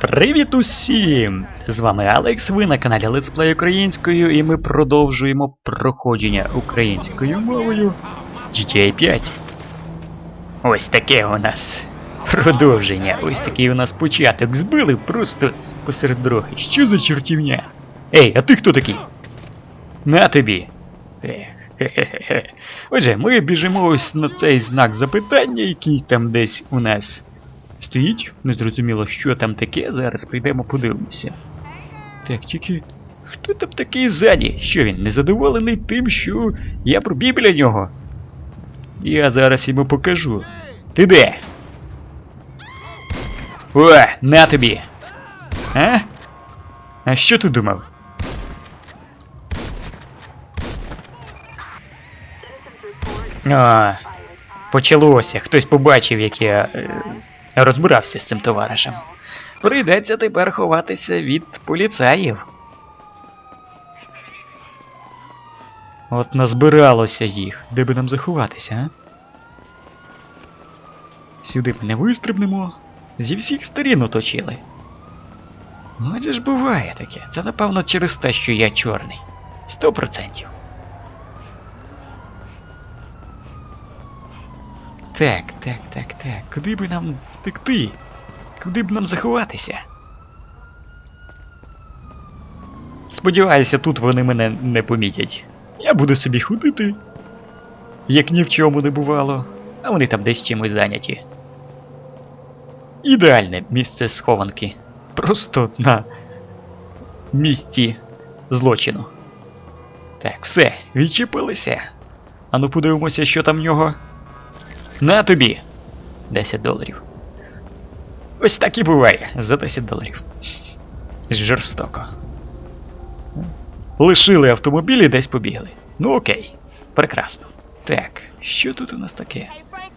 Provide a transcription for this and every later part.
Привіт усім! З вами Алекс, ви на каналі Let's Play українською, і ми продовжуємо проходження українською мовою GTA 5. Ось таке у нас продовження. Ось такий у нас початок. Збили просто посеред дороги. Що за чортівня? Ей, а ти хто такий? На тобі. Ех, хе-хе-хе. Отже, ми біжимо ось на цей знак запитання, який там десь у нас стоїть. Незрозуміло, що там таке. Зараз прийдемо, подивимося. Так, тільки. Хто там такий ззаді? Що він незадоволений тим, що я пробіг біля нього? Я зараз йому покажу. Ти де? О, на тобі! А? А що ти думав? А, почалося. Хтось побачив, як я е, розбирався з цим товаришем. Прийдеться тепер ховатися від поліцаїв. От назбиралося їх. Де би нам заховатися, а? Сюди ми не вистрибнемо. Зі всіх сторін оточили. Адже ж буває таке. Це напевно через те, що я чорний. Сто процентів. Так, так, так, так. Куди би нам втекти? Куди б нам заховатися? Сподіваюся, тут вони мене не помітять. Я буду собі ходити, як ні в чому не бувало, а вони там десь чимось зайняті. Ідеальне місце схованки. Просто на місці злочину. Так, все, відчепилися. Ану подивимося, що там в нього. На тобі. 10 доларів. Ось так і буває за 10 доларів. Жорстоко. Лишили автомобіль і десь побігли. Ну окей. Прекрасно. Так, що тут у нас таке?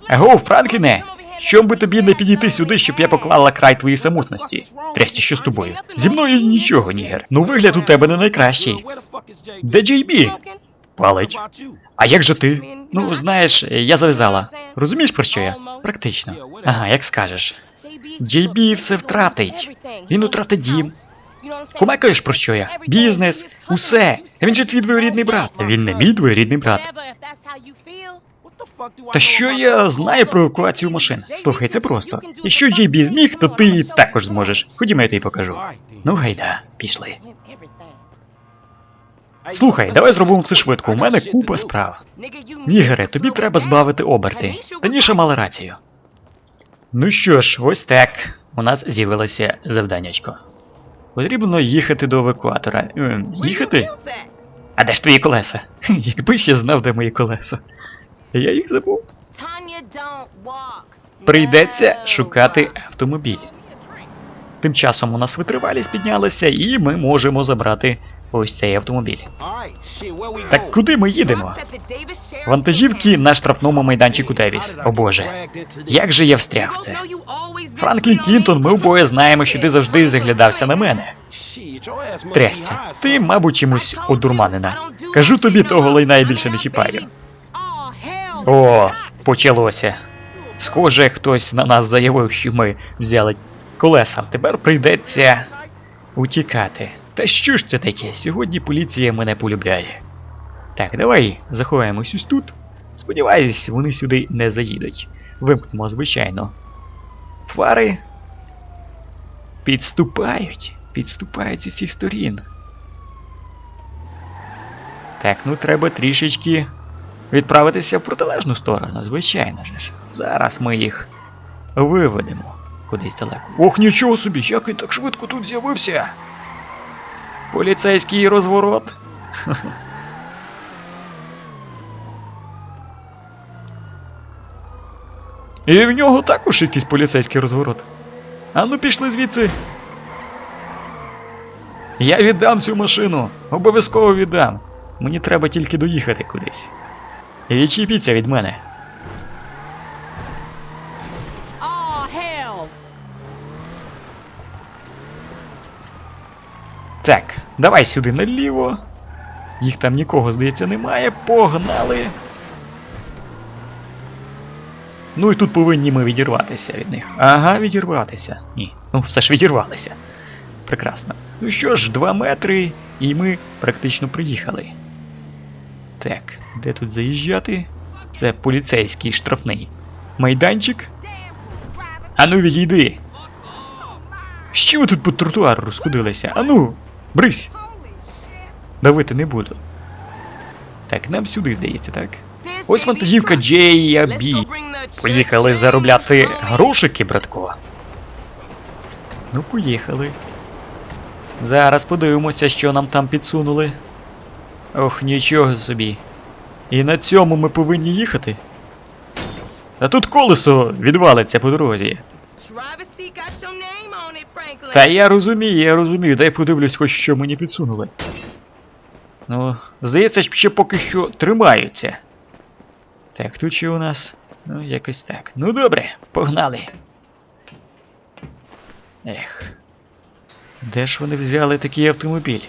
Аго, Франкліне! Чом би тобі не підійти сюди, щоб я поклала край твоїй самотності? Трясті, що з тобою? Зі мною нічого, Нігер. Ну вигляд у тебе не найкращий. Де Джей Бі? А як же ти? Ну, знаєш, я зав'язала. Розумієш про що я? Практично. Ага, як скажеш. Джей Бі все втратить. Він втратить дім. Кумекаєш про що я? Бізнес, усе. Він же твій двоюрідний брат. Він не мій двоюрідний брат. Та що я знаю про евакуацію машин? Слухай, це просто. Якщо Джей Бі зміг, то ти також зможеш. Ходімо, я тобі покажу. Ну гайда, пішли. Слухай, давай зробимо все швидко. У мене купа справ. Нігере, тобі треба збавити оберти. Таніша мала рацію. Ну що ж, ось так. У нас з'явилося завданнячко. Потрібно їхати до евакуатора. Ем, їхати? А де ж твої колеса? Якби ще знав, де мої колеса. Я їх забув. Прийдеться шукати автомобіль. Тим часом у нас витривалість піднялася, і ми можемо забрати ось цей автомобіль. Так куди ми їдемо? Вантажівки на штрафному майданчику Девіс. О боже. Як же я встряг в це? Франклін Кінтон, ми обоє знаємо, що ти завжди заглядався на мене. Трясця, ти, мабуть, чимось одурманена. Кажу тобі, того лайна я більше не чіпаю. О, почалося. Схоже, хтось на нас заявив, що ми взяли колеса. Тепер прийдеться утікати. Та що ж це таке? Сьогодні поліція мене полюбляє. Так, давай заховаємось ось тут. Сподіваюсь, вони сюди не заїдуть. Вимкнемо, звичайно. Фари підступають. Підступають з усіх сторін. Так, ну треба трішечки відправитися в протилежну сторону, звичайно ж. Зараз ми їх виведемо кудись далеко. Ох, нічого собі, як він так швидко тут з'явився. Поліцейський розворот. І в нього також якийсь поліцейський розворот. А ну пішли звідси. Я віддам цю машину. Обов'язково віддам. Мені треба тільки доїхати кудись. Відчіпіться від мене. Так, давай сюди наліво. Їх там нікого, здається, немає. Погнали. Ну і тут повинні ми відірватися від них. Ага, відірватися. Ні. Ну, все ж відірвалися. Прекрасно. Ну що ж, два метри, і ми практично приїхали. Так, де тут заїжджати? Це поліцейський штрафний. Майданчик? Ану, відійди. Що ви тут по тротуару розкудилися? Ану, брись! Давити не буду. Так, нам сюди здається, так? Ось вантажівка JB. Поїхали заробляти грошики, братко. Ну, поїхали. Зараз подивимося, що нам там підсунули. Ох, нічого собі. І на цьому ми повинні їхати. А тут колесо відвалиться по дорозі. Та я розумію, я розумію, дай подивлюсь, хоч що мені підсунули. Ну, здається, ще поки що тримаються. Так, тут що у нас? Ну, якось так. Ну добре, погнали. Ех. Де ж вони взяли такий автомобіль?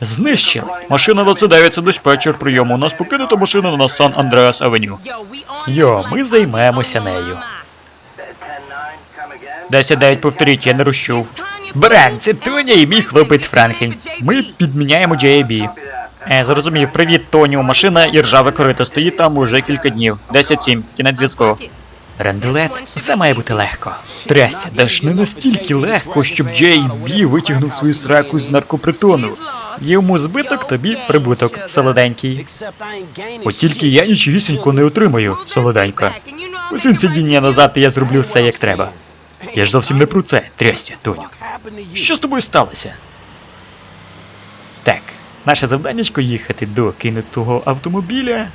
Знищили! Машина 29, це диспетчер прийому. У нас покинута машина на Сан Андреас Авеню. Йо, ми займемося нею. 10-9, повторіть, я не розчув. Брен, це Тоня і мій хлопець Франхін. Ми підміняємо JB. Е, зрозумів, привіт, Тоню. Машина і ржаве корито стоїть там уже кілька днів. 10-7, кінець зв'язку. Ренделет, все має бути легко. Трясся, де ж не настільки легко, щоб JB витягнув свою сраку з наркопритону. Йому збиток, тобі прибуток, солоденький. От тільки я нічогісінько не отримаю, солоденько. Усунь сидіння назад, і я зроблю все як треба. Я ж зовсім не про це, трясся, Тоню. Що з тобою сталося? Так, наше завданнячко їхати до кинутого автомобіля.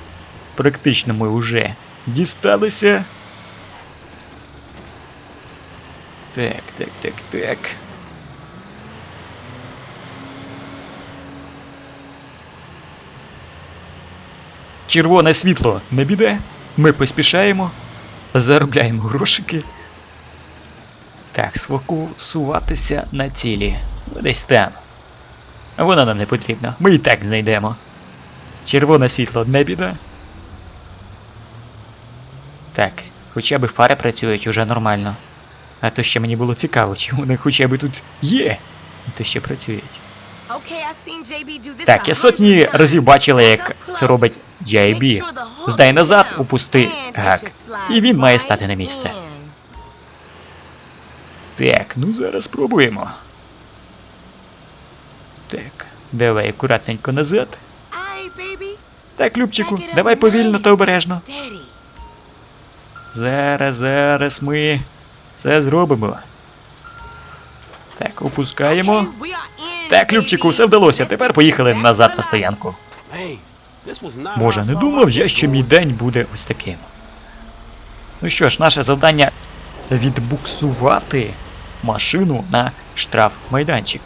Практично ми вже дісталися. Так, так, так, так. Червоне світло не біде. Ми поспішаємо, заробляємо грошики. Так, сфокусуватися на цілі. Десь там. Воно нам не потрібно. Ми і так знайдемо. Червоне світло не біда. Так, хоча б фари працюють уже нормально. А то ще мені було цікаво, чи вони хоча б тут є. То ще працюють. Так, я сотні разів бачила, як це робить JB. Здай назад, упусти гак. І він має стати на місце. Так, ну зараз спробуємо. Так, давай акуратненько назад. Так, Любчику, давай повільно та обережно. Зараз, зараз ми все зробимо. Так, опускаємо. Так, Любчику, все вдалося. Тепер поїхали назад на стоянку. Боже, не думав я, що мій день буде ось таким. Ну що ж, наше завдання відбуксувати машину на штраф майданчик.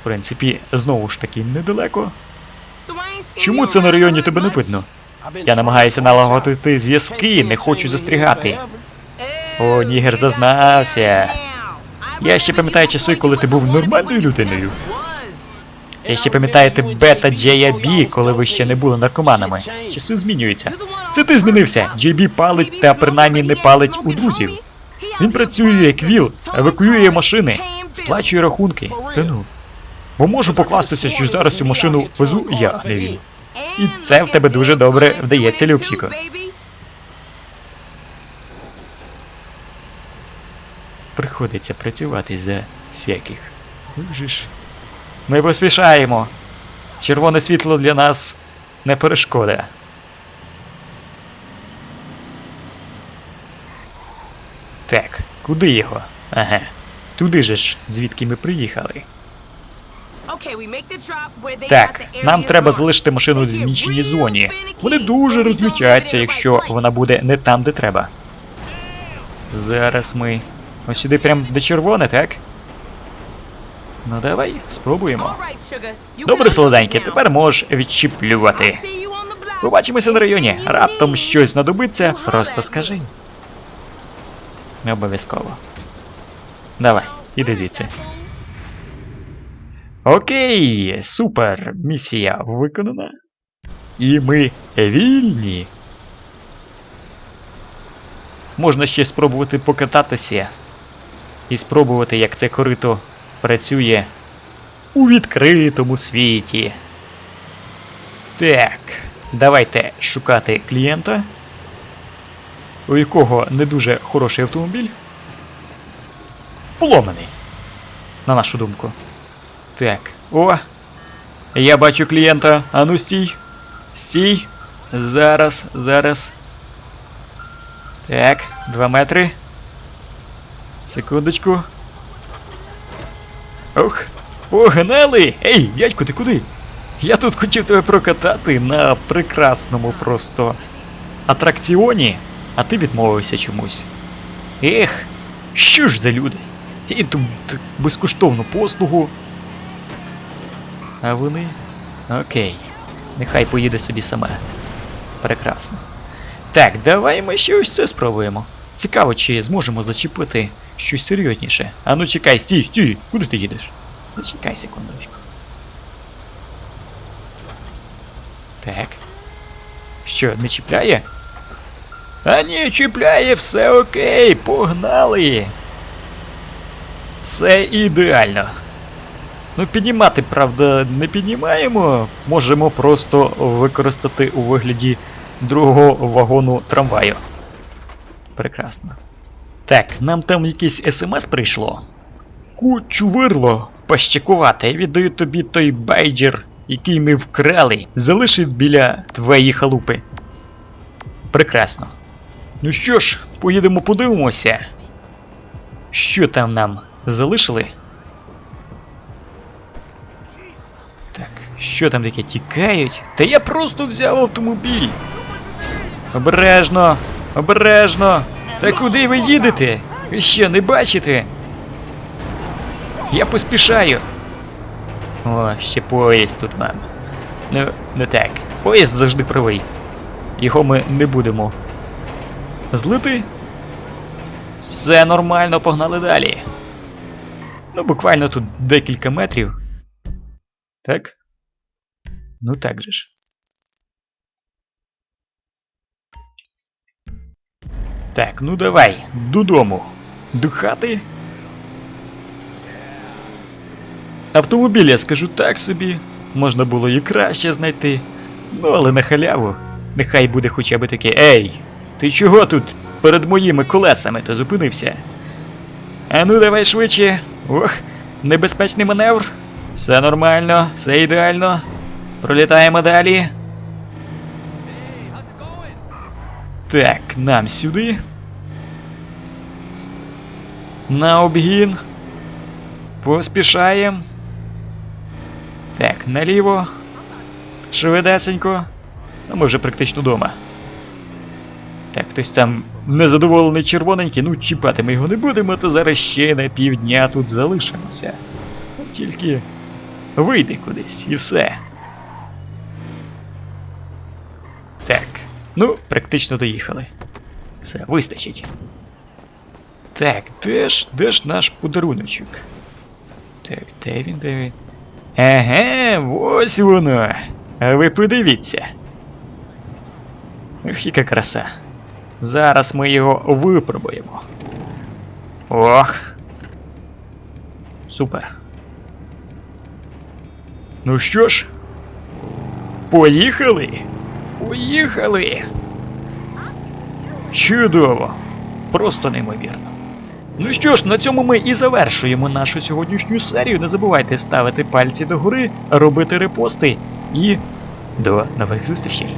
В принципі, знову ж таки недалеко. Чому це на районі тебе не видно? Я намагаюся налагодити зв'язки, не хочу застрягати. О, Нігер зазнався. Я ще пам'ятаю часи, коли ти був нормальною людиною. Я ще пам'ятаю тебе та Джея Бі, коли ви ще не були наркоманами. Часи змінюються. Це ти змінився. Джей Бі палить та принаймні не палить у друзів. Він працює як віл, евакуює машини, сплачує рахунки. Та ну. Бо можу покластися, що зараз цю машину везу я, не він. І це в тебе дуже добре вдається, Люксіко. Приходиться працювати за всяких. Ж. Ми поспішаємо. Червоне світло для нас не перешкода. Так, куди його? Ага. Туди же ж, звідки ми приїхали. Так, нам треба залишити машину в зміщеній зоні. Вони дуже розлютяться, якщо вона буде не там, де треба. Зараз ми. Ось сюди прям де червоне, так? Ну давай, спробуємо. Добре, солоденьке, тепер можеш відчіплювати. Побачимося на районі. Раптом щось знадобиться, просто скажи. Не обов'язково. Давай, іди звідси. Окей, супер. Місія виконана. І ми вільні. можна ще спробувати покататися і спробувати, як це корито працює у відкритому світі. Так, давайте шукати клієнта, у якого не дуже хороший автомобіль. Поломаний, на нашу думку. Так, о! Я бачу клієнта. Ану стій. Стій. Зараз, зараз. Так, два метри. Секундочку. Ох, погнали! Ей, дядько, ти куди? Я тут хотів тебе прокатати на прекрасному просто атракціоні, а ти відмовився чомусь. Ех, що ж за люди? І тут безкоштовну послугу. А вони. Окей. Нехай поїде собі сама. Прекрасно. Так, давай ми ще ось це спробуємо. Цікаво, чи зможемо зачепити щось серйозніше. А ну чекай, стій, стій! Куди ти їдеш? Зачекай секундочку. Так. Що, не чіпляє? А ні, чіпляє, все окей, погнали! Все ідеально. Ну, піднімати, правда, не піднімаємо. Можемо просто використати у вигляді другого вагону трамваю. Прекрасно. Так, нам там якийсь смс прийшло. Кучувирло, пащакувати, віддаю тобі той байджер, який ми вкрали, залишив біля твоєї халупи. Прекрасно. Ну що ж, поїдемо подивимося. Що там нам залишили? Так, що там таке тікають? Та я просто взяв автомобіль. Обережно, обережно. Та куди ви їдете? Ви що, не бачите? Я поспішаю. О, ще поїзд тут вам. Ну, не так. Поїзд завжди правий. Його ми не будемо. Злити? Все нормально, погнали далі. Ну, буквально тут декілька метрів. Так? Ну так же ж. Так, ну давай, додому. До хати. Автомобіль, я скажу так собі. Можна було і краще знайти. Ну, але на халяву. Нехай буде хоча б таке. Ей! Ти чого тут перед моїми колесами то зупинився? А ну давай швидше. Ох, небезпечний маневр. Все нормально, все ідеально. Пролітаємо далі. Так, нам сюди. На обгін. Поспішаємо. Так, наліво. Швидесенько. Ну, ми вже практично вдома. Так, хтось там незадоволений червоненький, ну чіпати ми його не будемо, то зараз ще на півдня тут залишимося. Тільки вийди кудись і все. Так. Ну, практично доїхали. Все, вистачить. Так, де ж, де ж наш подаруночок? Так, де він, де він? Еге, ось воно. А ви подивіться. Ох, яка краса. Зараз ми його випробуємо. Ох. Супер. Ну що ж, поїхали? Поїхали. Чудово. Просто неймовірно. Ну що ж, на цьому ми і завершуємо нашу сьогоднішню серію. Не забувайте ставити пальці догори, робити репости і до нових зустрічей.